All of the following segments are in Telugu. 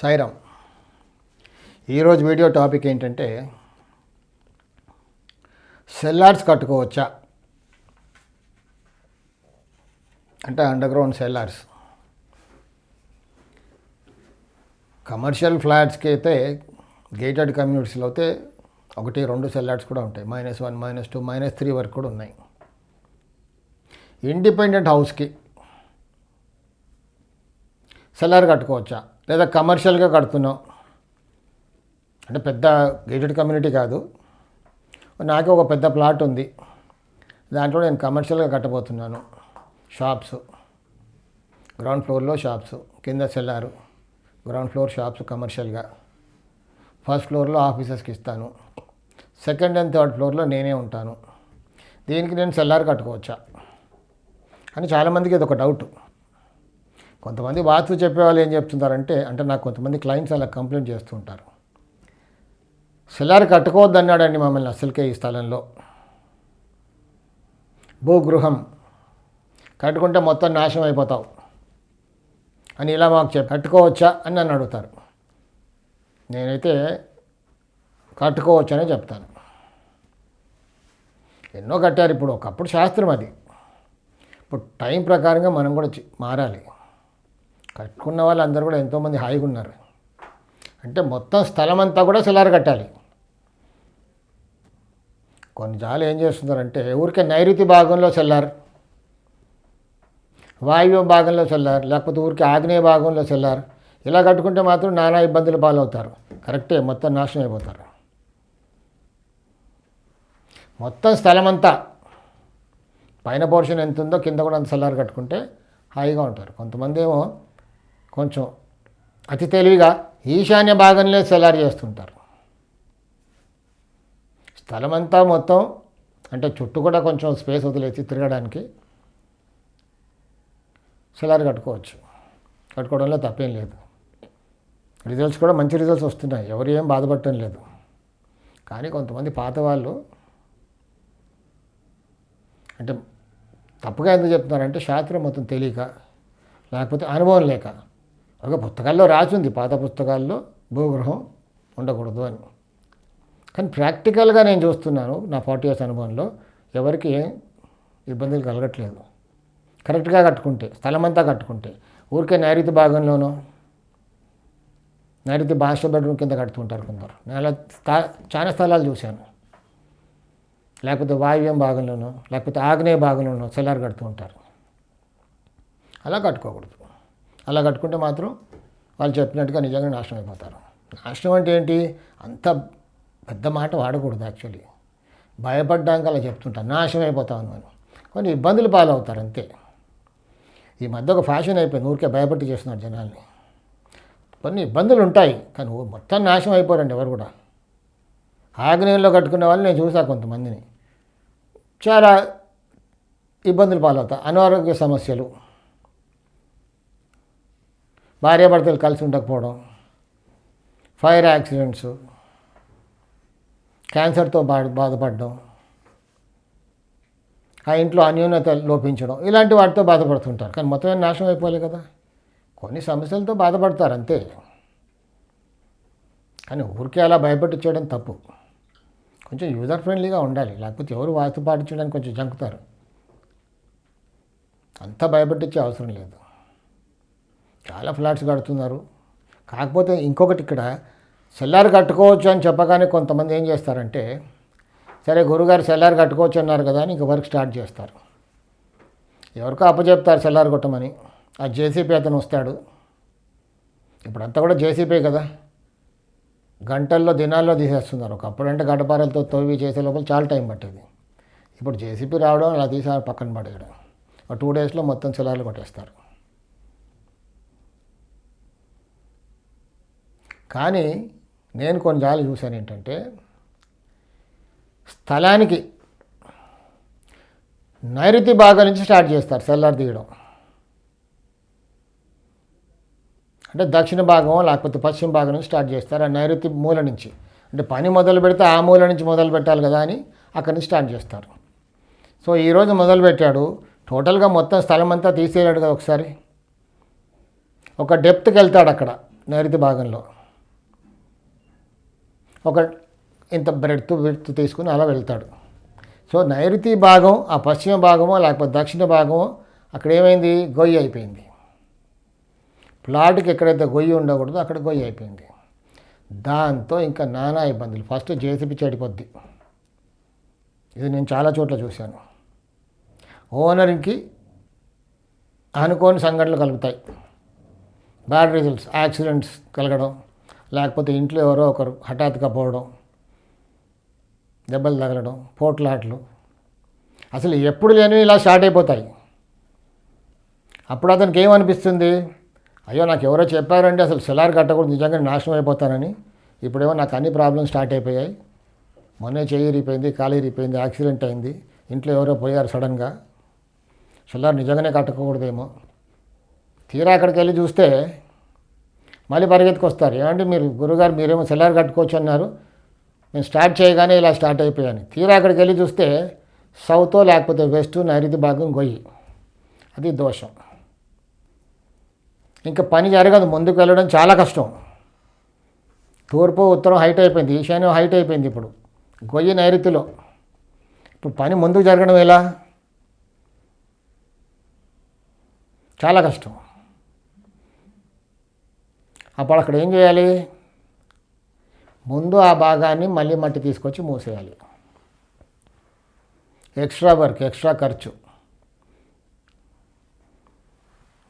సాయిరామ్ ఈరోజు వీడియో టాపిక్ ఏంటంటే సెల్లార్స్ కట్టుకోవచ్చా? అంటే అండర్ గ్రౌండ్ సెల్లార్స్. కమర్షియల్ ఫ్లాట్స్కి అయితే గేటెడ్ కమ్యూనిటీస్లో అయితే ఒకటి రెండు సెల్లార్స్ కూడా ఉంటాయి. Minus one minus two minus three వరకు కూడా ఉన్నాయి. ఇండిపెండెంట్ హౌస్కి సెల్లార్ కట్టుకోవచ్చా? లేదా కమర్షియల్గా కడుతున్నాం. అంటే పెద్ద గేటెడ్ కమ్యూనిటీ కాదు. నాకు ఒక పెద్ద ప్లాట్ ఉంది. దాంట్లో నేను కమర్షియల్గా కట్టబోతున్నాను. షాప్స్. గ్రౌండ్ ఫ్లోర్లో షాప్స్. కింద సెల్లారు. గ్రౌండ్ ఫ్లోర్ షాప్స్ కమర్షియల్గా ఫస్ట్ ఫ్లోర్లో ఆఫీసెస్కి ఇస్తాను. సెకండ్ అండ్ థర్డ్ ఫ్లోర్లో నేనే ఉంటాను. దీనికి నేను సెల్లార్ కట్టుకోవచ్చా? అని చాలామందికి ఇది ఒక డౌట్ కొంతమంది వాస్తు చెప్పేవాళ్ళు ఏం చెప్తుంటారంటే అంటే నాకు కొంతమంది క్లయింట్స్ అలా కంప్లైంట్ చేస్తుంటారు సెల్లార్ కట్టుకోవద్దు అన్నాడండి మమ్మల్ని అసలుకే ఈ స్థలంలో. భూగృహం. కట్టుకుంటే మొత్తం నాశనం అయిపోతావు. అని ఇలా మాకు చెప్పి కట్టుకోవచ్చా? అని నన్ను అడుగుతారు. నేనైతే కట్టుకోవచ్చనే చెప్తాను. ఎన్నో కట్టారు ఇప్పుడు ఒకప్పుడు శాస్త్రం అది. ఇప్పుడు టైం ప్రకారంగా మనం కూడా మారాలి. కట్టుకున్న వాళ్ళందరూ కూడా ఎంతోమంది హాయిగా ఉన్నారు. అంటే మొత్తం స్థలం అంతా కూడా సెలార్ కట్టాలి. కొన్ని జాలు ఏం చేస్తున్నారంటే ఊరికే నైరుతి భాగంలో చల్లారు వాయువ్య భాగంలో చల్లారు లేకపోతే ఊరికి ఆగ్నేయ భాగంలో చల్లారు ఇలా కట్టుకుంటే మాత్రం నానా ఇబ్బందులు పాలవుతారు. కరెక్టే మొత్తం నాశనం అయిపోతారు. మొత్తం స్థలం అంతా పైన పోర్షన్ ఎంత ఉందో కింద కూడా అంత సెల్లార్ కట్టుకుంటే హాయిగా ఉంటారు. కొంతమంది ఏమో కొంచెం అతి తెలివిగా ఈశాన్య భాగంలో సెలార్ చేస్తుంటారు. స్థలం అంతా మొత్తం అంటే చుట్టూ కూడా కొంచెం స్పేస్ వదిలేసి తిరగడానికి సెలార్ కట్టుకోవచ్చు. కట్టుకోవడంలో తప్పేం లేదు. రిజల్ట్స్ కూడా మంచి రిజల్ట్స్ వస్తున్నాయి. ఎవరు ఏం బాధపడటం లేదు. కానీ కొంతమంది పాత వాళ్ళు అంటే తప్పుగా ఎందుకు చెప్తున్నారంటే శాస్త్రం మొత్తం తెలియక లేకపోతే అనుభవం లేక ఒక పుస్తకాల్లో రాసింది పాత పుస్తకాల్లో భూగ్రహం ఉండకూడదు అని. కానీ ప్రాక్టికల్గా నేను చూస్తున్నాను నా ఫార్టీ ఇయర్స్ అనుభవంలో ఎవరికి ఏం ఇబ్బందులు కలగట్లేదు. కరెక్ట్గా కట్టుకుంటే స్థలం అంతా కట్టుకుంటే ఊరికే నైరుతి భాగంలోనో నైరుతి భాష బెడ్రూమ్ కింద కడుతుంటారు కొందరు. నేను అలా స్థా- చాలా స్థలాలు చూశాను. లేకపోతే వాయువ్యం భాగంలోనో లేకపోతే ఆగ్నేయ భాగంలోనో సెల్లార్ కడుతూ ఉంటారు. అలా కట్టుకోకూడదు. అలా కట్టుకుంటే మాత్రం వాళ్ళు చెప్పినట్టుగా నిజంగా నాశనం అయిపోతారు. నాశనం అంటే ఏంటి? అంత పెద్ద మాట వాడకూడదు యాక్చువల్లీ భయపడ్డానికి అలా చెప్తుంటాను నాశనం అయిపోతాను అని కొన్ని ఇబ్బందులు పాలవుతారు అంతే. ఈ మధ్య ఒక ఫ్యాషన్ అయిపోయింది. ఊరికే భయపట్టి చేస్తున్నారు జనాల్ని. కొన్ని ఇబ్బందులు ఉంటాయి. కానీ ఓ- మొత్తం నాశనం అయిపోరండి ఎవరు కూడా. ఆగ్నేయంలో కట్టుకునే వాళ్ళు నేను చూసా కొంతమందిని. చాలా ఇబ్బందులు పాలవుతాయి. అనారోగ్య సమస్యలు. భార్యాభర్తలు కలిసి ఉండకపోవడం ఫైర్ యాక్సిడెంట్స్ క్యాన్సర్తో బా బాధపడడం ఆ ఇంట్లో అన్యోన్యత లోపించడం ఇలాంటి వాటితో బాధపడుతుంటారు. కానీ మొత్తం ఏం నాశనం అయిపోలే కదా. కొన్ని సమస్యలతో బాధపడతారు అంతే. కానీ ఊరికే అలా భయపెట్టించడం తప్పు. కొంచెం యూజర్ ఫ్రెండ్లీగా ఉండాలి. లేకపోతే ఎవరు వాస్తు పాటించడానికి కొంచెం జంకుతారు. అంత భయపెట్టించే అవసరం లేదు. చాలా ఫ్లాట్స్ కడుతున్నారు. కాకపోతే ఇంకొకటి ఇక్కడ సెల్లార్ కట్టుకోవచ్చు అని చెప్పగానే కొంతమంది ఏం చేస్తారంటే సరే గురుగారు సెల్లార్ కట్టుకోవచ్చు అన్నారు కదా అని ఇంక వర్క్ స్టార్ట్ చేస్తారు. ఎవరికో అప్పచెప్తారు సెల్లార్ కొట్టమని. ఆ జేసీపీ అతను వస్తాడు. ఇప్పుడంతా కూడా జేసీపీ కదా. గంటల్లో దినాల్లో తీసేస్తున్నారు. ఒకప్పుడు అంటే గడ్డపారలతో తవ్వి చేసే లోపల చాలా టైం పట్టేది. ఇప్పుడు జేసీపీ రావడం అలా తీసి పక్కన పడేయడం. ఒక టూ డేస్లో మొత్తం సెల్లార్లు కొట్టేస్తారు. కానీ నేను కొన్నిసార్లు చూశాను ఏంటంటే స్థలానికి నైరుతి భాగం నుంచి స్టార్ట్ చేస్తారు సెల్లార్ తీయడం అంటే దక్షిణ భాగం లేకపోతే పశ్చిమ భాగం నుంచి స్టార్ట్ చేస్తారు ఆ నైరుతి మూల నుంచి. అంటే పని మొదలు పెడితే ఆ మూల నుంచి మొదలు పెట్టాలి కదా అని అక్కడి నుంచి స్టార్ట్ చేస్తారు. సో ఈరోజు మొదలు పెట్టాడు. టోటల్గా మొత్తం స్థలం అంతా తీసేయాడు కదా ఒకసారి. ఒక డెప్త్కి వెళ్తాడు అక్కడ నైరుతి భాగంలో. ఒక ఇంత బ్రెడ్త్ విడ్త్ తీసుకుని అలా వెళ్తాడు. సో నైరుతి భాగం ఆ పశ్చిమ భాగమో లేకపోతే దక్షిణ భాగమో అక్కడ ఏమైంది? గొయ్యి అయిపోయింది. ప్లాట్కి ఎక్కడైతే గొయ్యి ఉండకూడదో అక్కడ గొయ్యి అయిపోయింది. దాంతో ఇంకా నానా ఇబ్బందులు. ఫస్ట్ జేసీబీ చెడిపోద్ది. ఇది నేను చాలా చోట్ల చూశాను. ఓనర్కి అనుకోని సంఘటనలు కలుగుతాయి. బ్యాడ్ రిజల్ట్స్ యాక్సిడెంట్స్ కలగడం. లేకపోతే ఇంట్లో ఎవరో ఒకరు హఠాత్తుగా పోవడం దెబ్బలు తగలడం పోట్లాట్లు. అసలు ఎప్పుడు లేనివి ఇలా స్టార్ట్ అయిపోతాయి. అప్పుడు అతనికి ఏమనిపిస్తుంది? అయ్యో నాకు ఎవరో చెప్పారంటే అసలు సెలార్ కట్టకూడదు నిజంగా నాశనం అయిపోతానని. ఇప్పుడేమో నాకు అన్ని ప్రాబ్లమ్స్ స్టార్ట్ అయిపోయాయి. మొన్నే చెయ్యి ఇరిగిపోయింది కాలు ఇరిగిపోయింది యాక్సిడెంట్ అయింది. ఇంట్లో ఎవరో పోయారు సడన్గా. సెల్లార్ నిజంగానే కట్టకూడదేమో. తీరా అక్కడికి వెళ్ళి చూస్తే మళ్ళీ పరిగెత్తుకొస్తారు. ఏమంటే మీరు గురుగారు మీరేమో సెల్లార్ కట్టుకోవచ్చు అన్నారు. నేను స్టార్ట్ చేయగానే ఇలా స్టార్ట్ అయిపోయాను. తీరా అక్కడికి వెళ్ళి చూస్తే సౌతో లేకపోతే వెస్ట్ నైరుతి భాగం గొయ్యి. అది దోషం. ఇంకా పని జరగదు. ముందుకు వెళ్ళడం చాలా కష్టం. తూర్పు ఉత్తరం హైట్ అయిపోయింది. ఈశాన్యం హైట్ అయిపోయింది ఇప్పుడు. గొయ్యి నైరుతిలో. ఇప్పుడు పని ముందుకు జరగడం ఎలా? చాలా కష్టం. అప్పుడు అక్కడ ఏం చేయాలి? ముందు ఆ భాగాన్ని మళ్ళీ మట్టి తీసుకొచ్చి మూసేయాలి. ఎక్స్ట్రా వర్క్ ఎక్స్ట్రా ఖర్చు.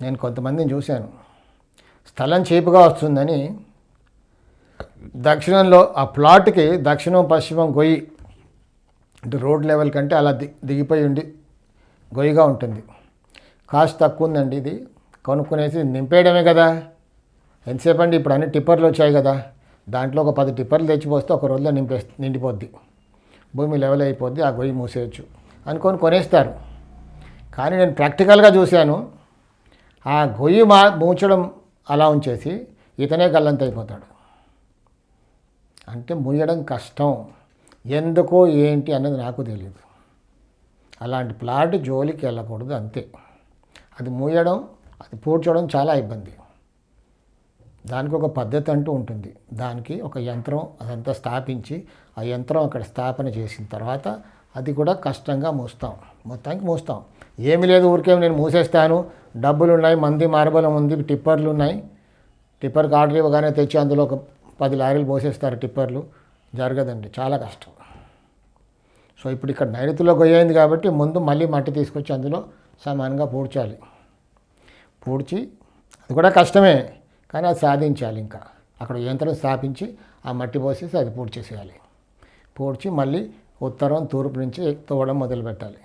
నేను కొంతమందిని చూశాను. స్థలం చీపుగా వస్తుందని దక్షిణంలో ఆ ప్లాట్కి దక్షిణం పశ్చిమం గొయ్యి. అంటే రోడ్ లెవెల్ కంటే అలా ది దిగిపోయి ఉండి గొయ్యిగా ఉంటుంది. కాస్ట్ తక్కువ ఉందండి ఇది. కొనుక్కునేసి నింపేయడమే కదా. ఎంతసేపు అండి ఇప్పుడు అన్ని టిప్పర్లు వచ్చాయి కదా? దాంట్లో ఒక పది టిప్పర్లు తెచ్చిపోస్తే ఒక రోజులో నింపే నిండిపోద్ది. భూమి లెవెల్ అయిపోద్ది ఆ గొయ్యి మూసేయచ్చు అనుకొని కొనేస్తారు. కానీ నేను ప్రాక్టికల్గా చూశాను. ఆ గొయ్యి మా మూచడం అలా ఉంచేసి ఇతనే గల్లంత అయిపోతాడు అంటే ముయ్యడం కష్టం. ఎందుకు ఏంటి అన్నది నాకు తెలియదు అలాంటి ప్లాట్ జోలికి వెళ్ళకూడదు అంతే. అది మూయడం అది పూడ్చడం చాలా ఇబ్బంది. దానికి ఒక పద్ధతి అంటూ ఉంటుంది. దానికి ఒక యంత్రం అదంతా స్థాపించి ఆ యంత్రం అక్కడ స్థాపన చేసిన తర్వాత అది కూడా కష్టంగా మూస్తాం. మొత్తానికి మూస్తాం. ఏమీ లేదు ఊరికే నేను మూసేస్తాను. డబ్బులు ఉన్నాయి మంది మార్బలం ఉంది టిప్పర్లు ఉన్నాయి టిప్పర్కి ఆర్డర్ ఇవ్వగానే తెచ్చి అందులో ఒక పది లారీలు పోసేస్తారు టిప్పర్లు. జరగదండి. చాలా కష్టం. సో ఇప్పుడు ఇక్కడ నైరుతిలో గొయ్యింది కాబట్టి ముందు మళ్ళీ మట్టి తీసుకొచ్చి అందులో సమానంగా పూడ్చాలి. పూడ్చి అది కూడా కష్టమే. కానీ అది సాధించాలి ఇంకా. అక్కడ యంత్రం స్థాపించి ఆ మట్టి పోసేసి అది పూడ్చేసేయాలి పూడ్చి మళ్ళీ ఉత్తరం తూర్పు నుంచి తోవడం మొదలు పెట్టాలి.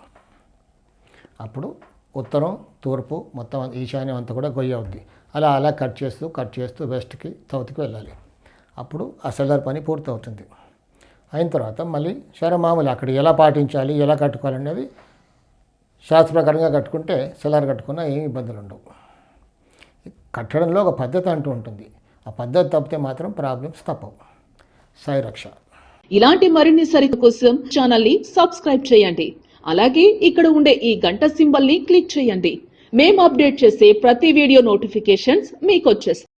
అప్పుడు ఉత్తరం తూర్పు మొత్తం ఈశాన్యం అంతా కూడా గొయ్య అవుద్ది. అలా అలా కట్ చేస్తూ కట్ చేస్తూ వెస్ట్కి సౌత్కి వెళ్ళాలి. అప్పుడు ఆ సెల్లర్ పని పూర్తవుతుంది. అయిన తర్వాత మళ్ళీ సరే మామూలు అక్కడ ఎలా పాటించాలి ఎలా కట్టుకోవాలనేది శాస్త్రప్రకారంగా కట్టుకుంటే సెల్లర్ కట్టుకున్నా ఏం ఇబ్బందులు ఉండవు. కట్టడంలో ఒక పద్ధతి అంటూ ఉంటుంది. ఆ పద్ధతి తప్పితే మాత్రం ప్రాబ్లమ్స్ తప్పవు. సాయి రక్ష. ఇలాంటి మరిన్ని సరిక కోసం ఛానల్ని సబ్స్క్రైబ్ చేయండి. అలాగే ఇక్కడ ఉండే ఈ గంట సింబల్ని క్లిక్ చేయండి. మేము అప్డేట్ చేసే ప్రతి వీడియో నోటిఫికేషన్స్ మీకు వచ్చేస్తాయి